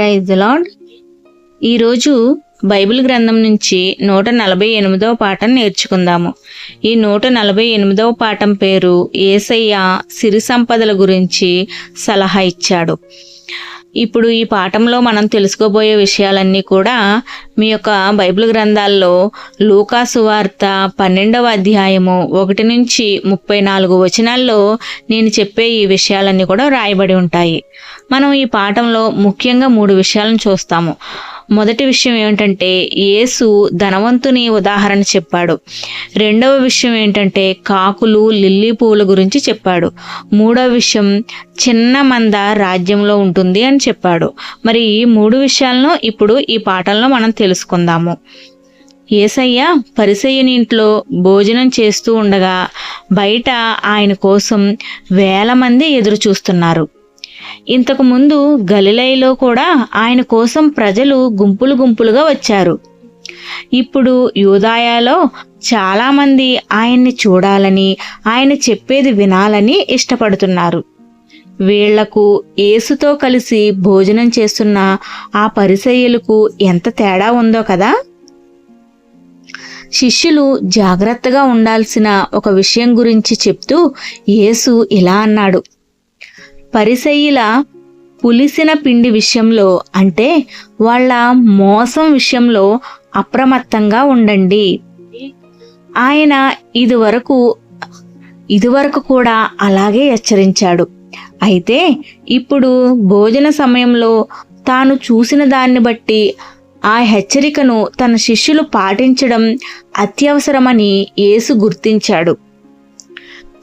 Praise lord ఈరోజు Bible గ్రంథం నుంచి నూట నలభై ఎనిమిదవ పాఠం నేర్చుకుందాము. ఈ నూట నలభై ఎనిమిదవ పాఠం పేరు ఏసయ్య సిరి సంపదల గురించి సలహా ఇచ్చాడు. ఇప్పుడు ఈ పాఠంలో మనం తెలుసుకోబోయే విషయాలన్నీ కూడా మీ యొక్క బైబిల్ గ్రంథాల్లో లూకాసు వార్త పన్నెండవ అధ్యాయము ఒకటి నుంచి ముప్పై నాలుగు వచనాల్లో నేను చెప్పే ఈ విషయాలన్నీ కూడా రాయబడి ఉంటాయి. మనం ఈ పాఠంలో ముఖ్యంగా మూడు విషయాలను చూస్తాము. మొదటి విషయం ఏమిటంటే యేసు ధనవంతుని ఉదాహరణ చెప్పాడు. రెండవ విషయం ఏంటంటే కాకులు లిల్లీ పువ్వుల గురించి చెప్పాడు. మూడవ విషయం చిన్న మంద రాజ్యంలో ఉంటుంది అని చెప్పాడు. మరి ఈ మూడు విషయాలను ఇప్పుడు ఈ పాఠంలో మనం తెలుసుకుందాము. ఏసయ్య పరిసయ్యని ఇంట్లో భోజనం చేస్తూ ఉండగా బయట ఆయన కోసం వేల మంది ఎదురు చూస్తున్నారు ఇంతకుముందు గలిలైలో కూడా ఆయన కోసం ప్రజలు గుంపులు గుంపులుగా వచ్చారు. ఇప్పుడు యూదాయాలో చాలామంది ఆయన్ని చూడాలని ఆయన చెప్పేది వినాలని ఇష్టపడుతున్నారు. వీళ్ళకు ఏసుతో కలిసి భోజనం చేస్తున్న ఆ పరిసయ్యులకు ఎంత తేడా ఉందో కదా? శిష్యులు జాగ్రత్తగా ఉండాల్సిన ఒక విషయం గురించి చెప్తూ యేసు ఇలా అన్నాడు. పరిసయ్యుల పులిసిన పిండి విషయంలో అంటే వాళ్ళ మోసం విషయంలో అప్రమత్తంగా ఉండండి. ఆయన ఇదివరకు ఇదివరకు కూడా అలాగే హెచ్చరించాడు. అయితే ఇప్పుడు భోజన సమయంలో తాను చూసిన దాన్ని బట్టి ఆ హెచ్చరికను తన శిష్యులు పాటించడం అత్యవసరమని యేసు గుర్తించాడు.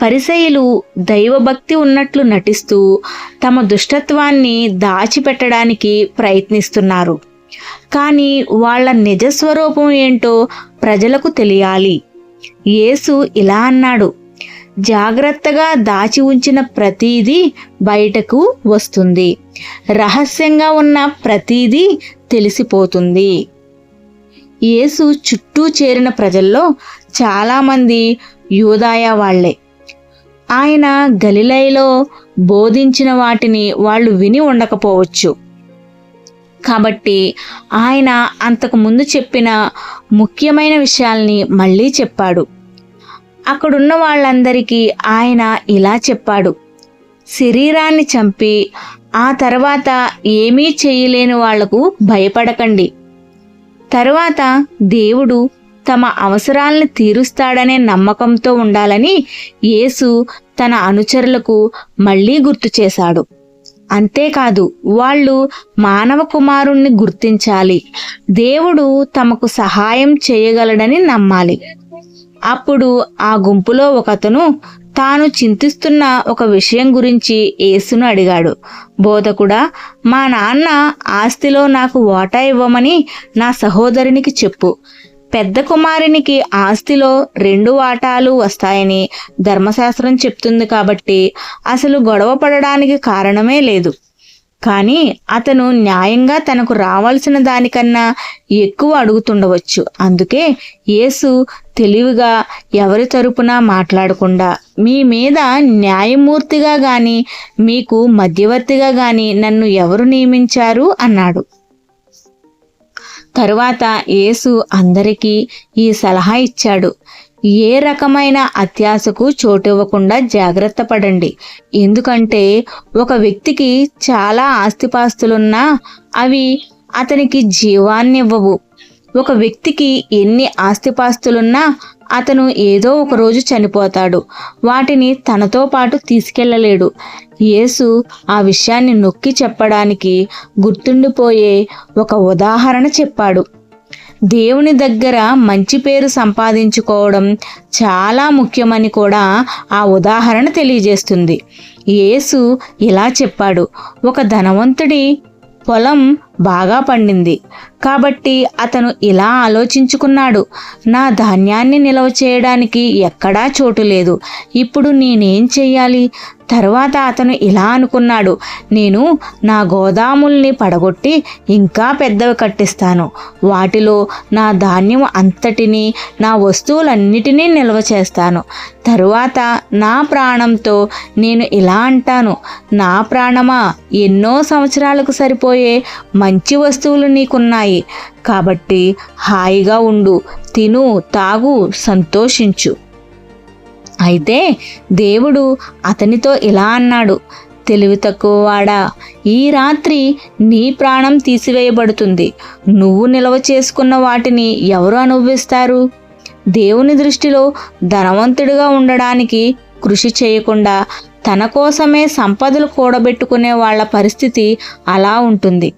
పరిసయులు దైవభక్తి ఉన్నట్లు నటిస్తూ తమ దుష్టత్వాన్ని దాచిపెట్టడానికి ప్రయత్నిస్తున్నారు. కానీ వాళ్ళ నిజస్వరూపం ఏంటో ప్రజలకు తెలియాలి. యేసు ఇలా అన్నాడు జాగ్రత్తగా దాచి ఉంచిన ప్రతీదీ బయటకు వస్తుంది. రహస్యంగా ఉన్న ప్రతీదీ తెలిసిపోతుంది. యేసు చుట్టూ చేరిన ప్రజల్లో చాలామంది యూదాయ వాళ్ళే. ఆయన గలిలైలో బోధించిన వాటిని వాళ్ళు విని ఉండకపోవచ్చు. కాబట్టి ఆయన అంతకు ముందు చెప్పిన ముఖ్యమైన విషయాల్ని మళ్ళీ చెప్పాడు. అక్కడున్న వాళ్ళందరికీ ఆయన ఇలా చెప్పాడు. శరీరాన్ని చంపి ఆ తర్వాత ఏమీ చేయలేని వాళ్ళకు భయపడకండి. తర్వాత దేవుడు తమ అవసరాలను తీరుస్తాడనే నమ్మకంతో ఉండాలని యేసు తన అనుచరులకు మళ్ళీ గుర్తు చేశాడు. అంతేకాదు వాళ్ళు మానవ కుమారుణ్ణి గుర్తించాలి. దేవుడు తమకు సహాయం చేయగలడని నమ్మాలి. అప్పుడు ఆ గుంపులో ఒకతను తాను చింతిస్తున్న ఒక విషయం గురించి యేసును అడిగాడు. బోధకుడా మా నాన్న ఆస్తిలో నాకు వాటా ఇవ్వమని నా సహోదరునికి చెప్పు. పెద్ద కుమారునికి ఆస్తిలో రెండు వాటాలు వస్తాయని ధర్మశాస్త్రం చెప్తుంది కాబట్టి అసలు గొడవ పడడానికి కారణమే లేదు. కానీ అతను న్యాయంగా తనకు రావాల్సిన దానికన్నా ఎక్కువ అడుగుతుండవచ్చు. అందుకే యేసు తెలివిగా ఎవరి తరపున మాట్లాడకుండా మీ మీద న్యాయమూర్తిగా గాని మీకు మధ్యవర్తిగా గాని నన్ను ఎవరు నియమించారు? అన్నాడు. తరువాత యేసు అందరికీ ఈ సలహా ఇచ్చాడు. ఏ రకమైన అత్యాశకు చోటివ్వకుండా జాగ్రత్త పడండి. ఎందుకంటే ఒక వ్యక్తికి చాలా ఆస్తిపాస్తులున్నా అవి అతనికి జీవాన్నివ్వవు. ఒక వ్యక్తికి ఎన్ని ఆస్తిపాస్తులున్నా అతను ఏదో ఒక రోజు చనిపోతాడు. వాటిని తనతో పాటు తీసుకెళ్ళలేడు. యేసు ఆ విషయాన్ని నొక్కి చెప్పడానికి గుర్తుండిపోయే ఒక ఉదాహరణ చెప్పాడు. దేవుని దగ్గర మంచి పేరు సంపాదించుకోవడం చాలా ముఖ్యమని కూడా ఆ ఉదాహరణ తెలియజేస్తుంది. యేసు ఇలా చెప్పాడు. ఒక ధనవంతుడి పొలం బాగా పండింది. కాబట్టి అతను ఇలా ఆలోచించుకున్నాడు. నా ధాన్యాన్ని నిల్వ చేయడానికి ఎక్కడా చోటు లేదు. ఇప్పుడు నేనేం చెయ్యాలి? తరువాత అతను ఇలా అనుకున్నాడు నేను నా గోదాముల్ని పడగొట్టి ఇంకా పెద్దవి కట్టిస్తాను. వాటిలో నా ధాన్యం అంతటినీ నా వస్తువులన్నిటినీ నిల్వ చేస్తాను. తరువాత నా ప్రాణంతో నేను ఇలా అంటాను నా ప్రాణమా? ఎన్నో సంవత్సరాలకు సరిపోయే మంచి వస్తువులు నీకున్నాయి. కాబట్టి హాయిగా ఉండు తిను తాగు సంతోషించు. అయితే దేవుడు అతనితో ఇలా అన్నాడు తెలివి తక్కువవాడా ఈ రాత్రి నీ ప్రాణం తీసివేయబడుతుంది. నువ్వు నిల్వ చేసుకున్న వాటిని ఎవరు అనుభవిస్తారు? దేవుని దృష్టిలో ధనవంతుడిగా ఉండడానికి కృషి చేయకుండా తన కోసమే సంపదలు కూడబెట్టుకునే వాళ్ళ పరిస్థితి అలా ఉంటుంది.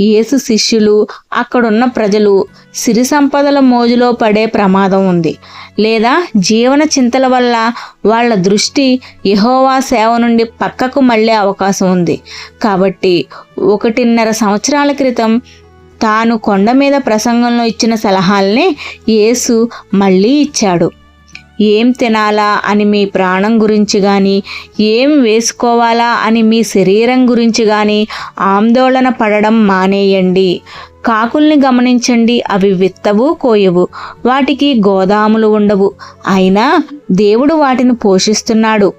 యేసు శిష్యులు అక్కడున్న ప్రజలు సిరి సంపదల మోజులో పడే ప్రమాదం ఉంది. లేదా జీవన చింతల వల్ల వాళ్ళ దృష్టి యహోవా సేవ నుండి పక్కకు మళ్ళే అవకాశం ఉంది. కాబట్టి ఒకటిన్నర సంవత్సరాల క్రితం తాను కొండ మీద ప్రసంగంలో ఇచ్చిన సలహాల్ని యేసు మళ్ళీ ఇచ్చాడు. ఏం తినాలా అని మీ ప్రాణం గురించి కానీ ఏం వేసుకోవాలా అని మీ శరీరం గురించి కానీ ఆందోళన పడడం మానేయండి. కాకుల్ని గమనించండి అవి విత్తవు కోయవు. వాటికి గోదాములు ఉండవు. అయినా దేవుడు వాటిని పోషిస్తున్నాడు.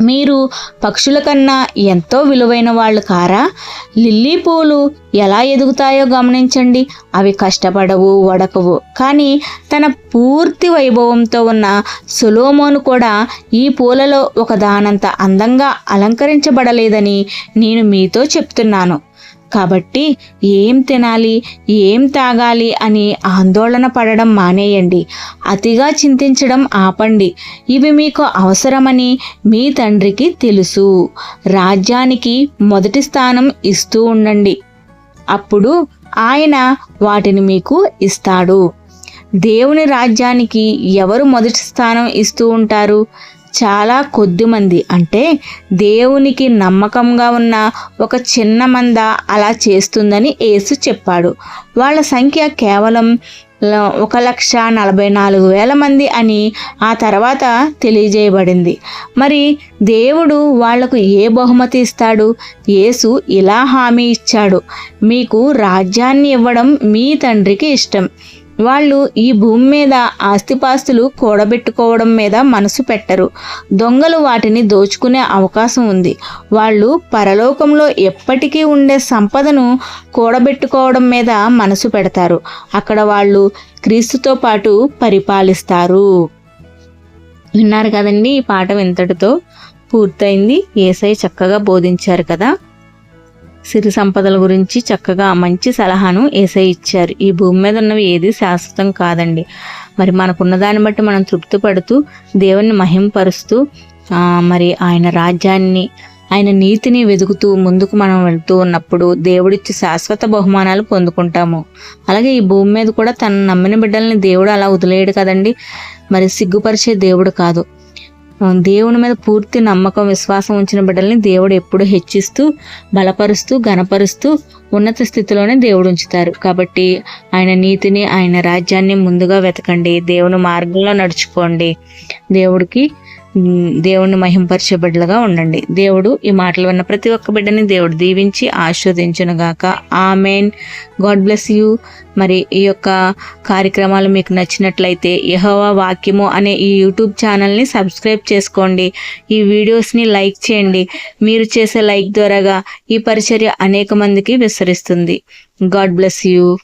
మీరు పక్షుల కన్నా ఎంతో విలువైన వాళ్ళు కారా? లిల్లీ పూలు ఎలా ఎదుగుతాయో గమనించండి. అవి కష్టపడవు వడకవు. కానీ తన పూర్తి వైభవంతో ఉన్న సులోమోను కూడా ఈ పూలలో ఒకదానంత అందంగా అలంకరించబడలేదని నేను మీతో చెప్తున్నాను. కాబట్టి ఏం తినాలి ఏం తాగాలి అని ఆందోళన పడడం మానేయండి. అతిగా చింతించడం ఆపండి. ఇవి మీకు అవసరమని మీ తండ్రికి తెలుసు. రాజ్యానికి మొదటి స్థానం ఇస్తూ ఉండండి. అప్పుడు ఆయన వాటిని మీకు ఇస్తాడు. దేవుని రాజ్యానికి ఎవరు మొదటి స్థానం ఇస్తూ ఉంటారు? చాలా కొద్దిమంది అంటే దేవునికి నమ్మకంగా ఉన్న ఒక చిన్న మంద అలా చేస్తుందని యేసు చెప్పాడు. వాళ్ళ సంఖ్య కేవలం ఒక లక్ష నలభై నాలుగు వేల మంది అని ఆ తర్వాత తెలియజేయబడింది. మరి దేవుడు వాళ్ళకు ఏ బహుమతి ఇస్తాడు? యేసు ఇలా హామీ ఇచ్చాడు. మీకు రాజ్యాన్ని ఇవ్వడం మీ తండ్రికి ఇష్టం. వాళ్ళు ఈ భూమి మీద ఆస్తిపాస్తులు కూడబెట్టుకోవడం మీద మనసు పెట్టరు. దొంగలు వాటిని దోచుకునే అవకాశం ఉంది. వాళ్ళు పరలోకంలో ఎప్పటికీ ఉండే సంపదను కూడబెట్టుకోవడం మీద మనసు పెడతారు. అక్కడ వాళ్ళు క్రీస్తుతో పాటు పరిపాలిస్తారు. విన్నారు కదండి ఈ పాఠం ఇంతటితో? పూర్తయింది. ఏసై చక్కగా బోధించారు కదా? సిరి సంపదల గురించి చక్కగా మంచి సలహాను ఏసై ఇచ్చారు. ఈ భూమి మీద ఉన్నవి ఏది శాశ్వతం కాదండి. మరి మనకున్న దాన్ని బట్టి మనం తృప్తి పడుతూ దేవుణ్ణి మహింపరుస్తూ మరి ఆయన రాజ్యాన్ని ఆయన నీతిని వెతుకుతూ ముందుకు మనం వెళ్తూ ఉన్నప్పుడు దేవుడిచ్చి శాశ్వత బహుమానాలు పొందుకుంటాము. అలాగే ఈ భూమి మీద కూడా తన నమ్మిన బిడ్డల్ని దేవుడు అలా వదిలేయడు కదండి. మరి సిగ్గుపరిచే దేవుడు కాదు. దేవుని మీద పూర్తి నమ్మకం విశ్వాసం ఉంచిన బిడ్డల్ని దేవుడు ఎప్పుడు హెచ్చిస్తూ బలపరుస్తూ గనపరుస్తూ ఉన్నత స్థితిలోనే దేవుడు ఉంచుతారు. కాబట్టి ఆయన నీతిని ఆయన రాజ్యాన్ని ముందుగా వెతకండి. దేవుని మార్గంలో నడుచుకోండి. దేవుడికి దేవుణ్ణి మహింపరిచే బిడ్డలుగా ఉండండి. దేవుడు ఈ మాటలు విన్న ప్రతి ఒక్క బిడ్డని దేవుడు దీవించి ఆస్వాదించునుగాక ఆమెన్. God bless you. మరి ఈ యొక్క కార్యక్రమాలు మీకు నచ్చినట్లయితే యహోవా వాక్యము అనే ఈ యూట్యూబ్ ఛానల్ని సబ్స్క్రైబ్ చేసుకోండి. ఈ వీడియోస్ని లైక్ చేయండి. మీరు చేసే లైక్ ద్వారాగా ఈ పరిచర్య అనేక మందికి విస్తరిస్తుంది. God bless you.